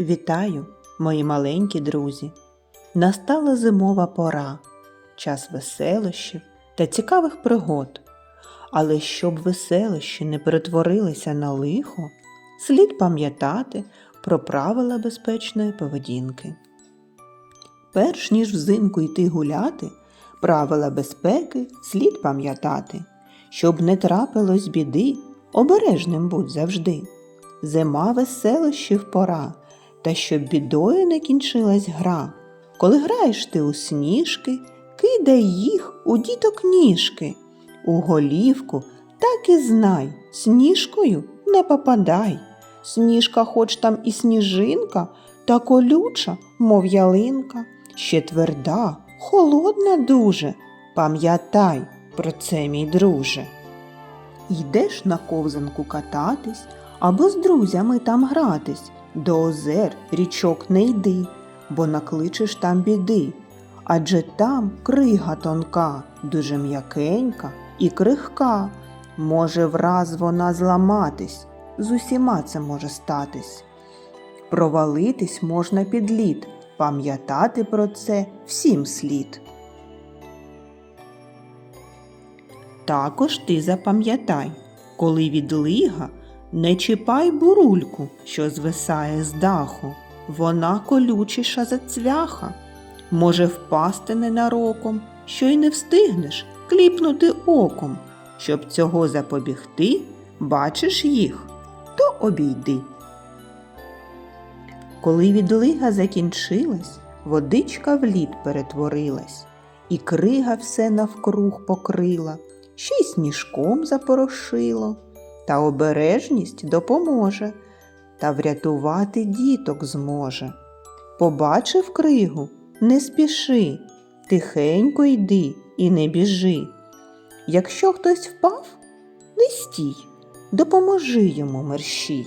Вітаю, мої маленькі друзі! Настала зимова пора, час веселощів та цікавих пригод. Але щоб веселощі не перетворилися на лихо, слід пам'ятати про правила безпечної поведінки. Перш ніж взимку йти гуляти, правила безпеки слід пам'ятати, щоб не трапилось біди, обережним будь завжди. Зима веселощів пора, та щоб бідою не кінчилась гра. Коли граєш ти у сніжки, кидай їх у діток ніжки. У голівку так і знай, сніжкою не попадай. Сніжка, хоч там і сніжинка, та колюча, мов ялинка, ще тверда, холодна дуже. Пам'ятай про це, мій друже. Йдеш на ковзанку кататись або з друзями там гратись. До озер річок не йди, бо накличеш там біди. Адже там крига тонка, дуже м'якенька і крихка. Може враз вона зламатись, з усіма це може статись. Провалитись можна під лід, пам'ятати про це всім слід. Також ти запам'ятай, коли відлига, не чіпай бурульку, що звисає з даху. Вона колючіша за цвяха. Може впасти ненароком, що й не встигнеш кліпнути оком. Щоб цього запобігти, бачиш їх, то обійди. Коли відлига закінчилась, водичка в лід перетворилась, і крига все навкруг покрила, ще й сніжком запорошило, та обережність допоможе, та врятувати діток зможе. Побачив кригу, не спіши, тихенько йди і не біжи. Якщо хтось впав, не стій, допоможи йому мерщій.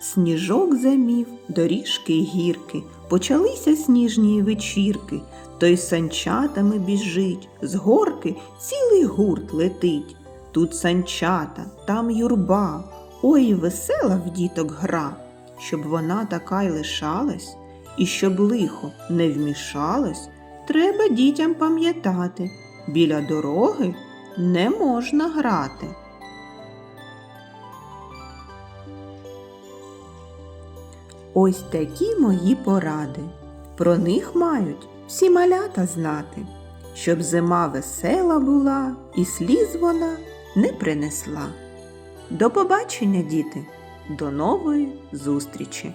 Сніжок замів, доріжки й гірки, почалися сніжні вечірки, той санчатами біжить, з горки цілий гурт летить. Тут санчата, там юрба, ой, весела в діток гра, щоб вона така й лишалась, і щоб лихо не вмішалось, треба дітям пам'ятати, біля дороги не можна грати. Ось такі мої поради. Про них мають всі малята знати, щоб зима весела була і сліз вона не принесла. До побачення, діти, до нової зустрічі!